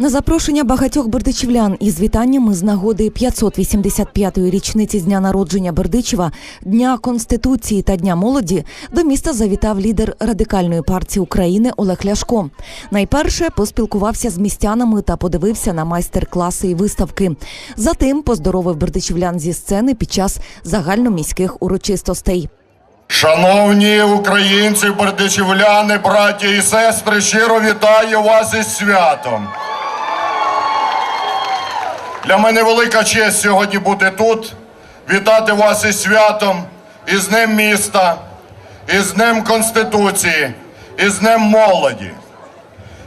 На запрошення багатьох бердичівлян із вітаннями з нагоди 585-ї річниці з дня народження Бердичева, Дня Конституції та Дня молоді до міста завітав лідер радикальної партії України Олег Ляшко. Найперше поспілкувався з містянами та подивився на майстер-класи і виставки. Затим поздоровив бердичівлян зі сцени під час загальноміських урочистостей. Шановні українці, бердичівляни, браті і сестри, щиро вітаю вас із святом. Для мене велика честь сьогодні бути тут, вітати вас із святом, із Днем міста, із Днем Конституції, із Днем молоді.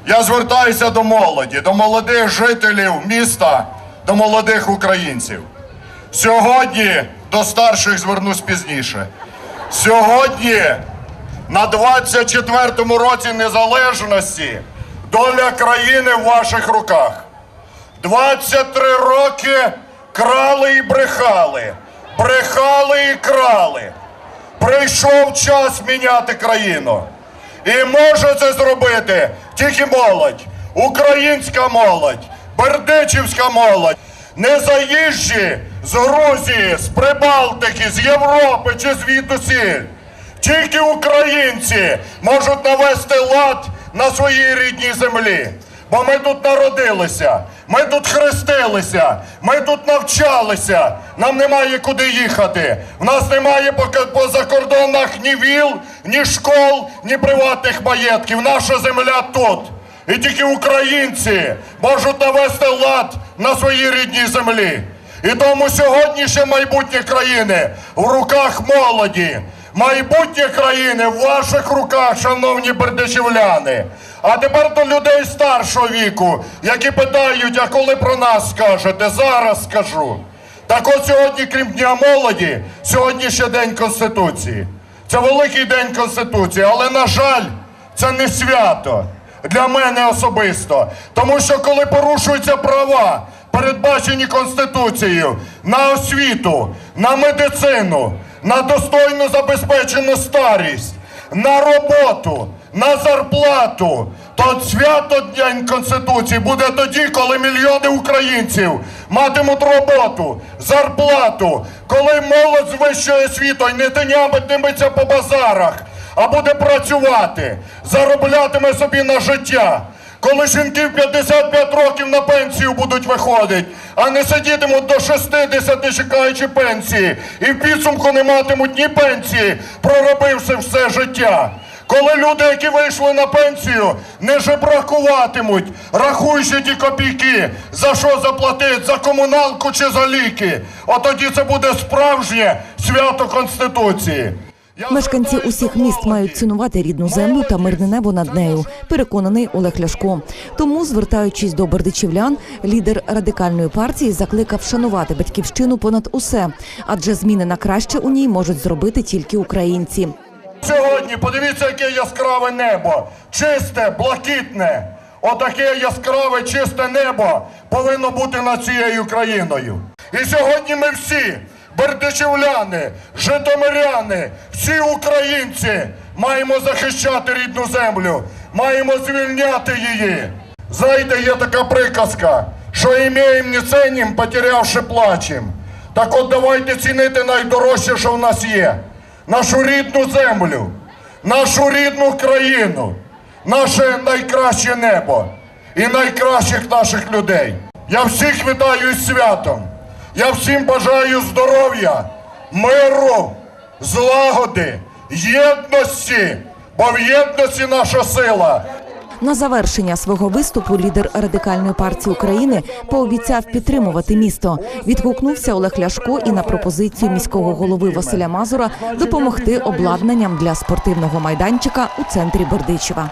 Я звертаюся до молоді, до молодих жителів міста, до молодих українців. Сьогодні до старших звернусь пізніше. Сьогодні, на 24-му році незалежності, доля країни в ваших руках. 23 роки крали і брехали, брехали і крали. Прийшов час міняти країну. І може це зробити тільки молодь, українська молодь, бердичівська молодь, не заїжджі з Грузії, з Прибалтики, з Європи чи звідусіль. Тільки українці можуть навести лад на своїй рідній землі. Бо ми тут народилися, ми тут хрестилися, ми тут навчалися. Нам немає куди їхати. В нас немає по закордонах ні віл, ні школ, ні приватних маєтків. Наша земля тут. І тільки українці можуть навести лад на своїй рідній землі. І тому сьогоднішнє майбутнє країни в руках молоді. Майбутнє країни в ваших руках, шановні бердичівляни. А тепер до людей старшого віку, які питають, а коли про нас скажете? Зараз скажу. Так от сьогодні, крім Дня молоді, сьогодні ще День Конституції. Це великий день Конституції, але, на жаль, це не свято для мене особисто. Тому що коли порушуються права, передбачені Конституцією на освіту, на медицину, на достойну забезпечену старість, на роботу, на зарплату, то свято День Конституції буде тоді, коли мільйони українців матимуть роботу, зарплату, коли молодь з вищою освітою не тинятиметься по базарах, а буде працювати, зароблятиме собі на життя. Коли жінки в 55 років на пенсію будуть виходити, а не сидітимуть до 60, чекаючи пенсії, і в підсумку не матимуть ні пенсії, проробивши все життя. Коли люди, які вийшли на пенсію, не жебракуватимуть, рахуючи ті копійки, за що заплатити, за комуналку чи за ліки, от тоді це буде справжнє свято Конституції. Мешканці усіх міст мають цінувати рідну землю та мирне небо над нею. Переконаний Олег Ляшко. Тому, звертаючись до бердичівлян, лідер радикальної партії закликав шанувати батьківщину понад усе, адже зміни на краще у ній можуть зробити тільки українці. Сьогодні подивіться, яке яскраве небо. Чисте, блакитне. Отаке яскраве, чисте небо повинно бути над цією країною. І сьогодні ми всі, бердичівляни, житомиряни, всі українці маємо захищати рідну землю, маємо звільняти її. Знаєте, є така приказка, що імеєм не ценім, потерявши плачем. Так от давайте цінити найдорожче, що в нас є нашу рідну землю, нашу рідну країну, наше найкраще небо і найкращих наших людей. Я всіх вітаю з святом. Я всім бажаю здоров'я, миру, злагоди, єдності, бо в єдності наша сила. На завершення свого виступу лідер радикальної партії України пообіцяв підтримувати місто. Відгукнувся Олег Ляшко і на пропозицію міського голови Василя Мазура допомогти обладнанням для спортивного майданчика у центрі Бердичева.